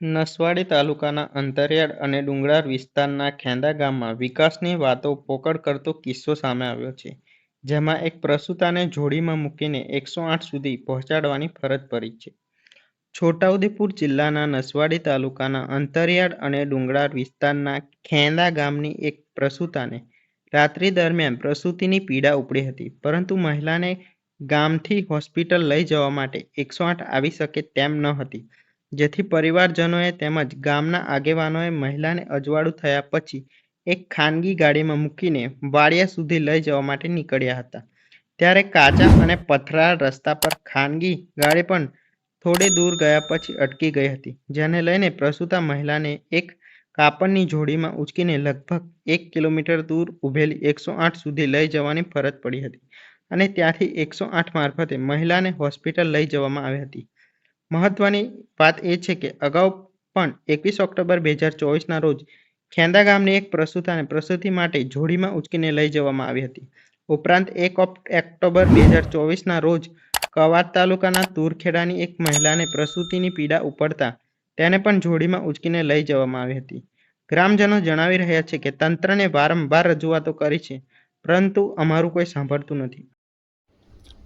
નસવાડી તાલુકાના અંતરિયાળ અને ડુંગરાળ વિસ્તારના ખેંદા ગામમાં વિકાસની વાતો પોકળ કરતો કિસ્સો સામે આવ્યો છે, જેમાં એક પ્રસૂતાને જોડીમાં મૂકીને એકસો આઠ સુધી પહોંચાડવાની ફરજ પડી છે. છોટાઉદેપુર જિલ્લાના નસવાડી તાલુકાના અંતરિયાળ અને ડુંગરાળ વિસ્તારના ખેંદા ગામની એક પ્રસૂતાને રાત્રિ દરમિયાન પ્રસૂતિની પીડા ઉપડી હતી, પરંતુ મહિલાને ગામથી હોસ્પિટલ લઈ જવા માટે એકસો આઠ આવી શકે તેમ ન હતી. જેથી પરિવારજનોએ તેમજ ગામના આગેવાનોએ મહિલાને અજવાળું થયા પછી એક ખાનગી ગાડીમાં મૂકીને વાડિયા સુધી લઈ જવા માટે નીકળ્યા હતા. ત્યારે કાચા અને પથરાળ રસ્તા પર ખાનગી ગાડી પણ થોડે દૂર ગયા પછી અટકી ગઈ હતી, જેને લઈને પ્રસૂતા મહિલાને એક કાપડની જોડીમાં ઉચકીને લગભગ એક કિલોમીટર દૂર ઊભેલી એકસો આઠ સુધી લઈ જવાની ફરજ પડી હતી અને ત્યાંથી એકસો આઠ મારફતે મહિલાને હોસ્પિટલ લઈ જવામાં આવી હતી. મહત્વની વાત એ છે કે અગાઉ પણ એકવીસ ઓક્ટોબર બે હજાર ચોવીસના રોજ ખેંદા ગામની એક પ્રસૂતાને પ્રસૂતિ માટે જોડીમાં ઉચકીને લઈ જવામાં આવી હતી. ઉપરાંત એક ઓક્ટોબર બે હજાર ચોવીસના રોજ કવાંટ તાલુકાના તુરખેડાની એક મહિલાને પ્રસૂતિની પીડા ઉપડતા તેને પણ જોડીમાં ઉચકીને લઈ જવામાં આવી હતી. ગ્રામજનો જણાવી રહ્યા છે કે તંત્રને વારંવાર રજૂઆતો કરી છે, પરંતુ અમારું કોઈ સાંભળતું નથી.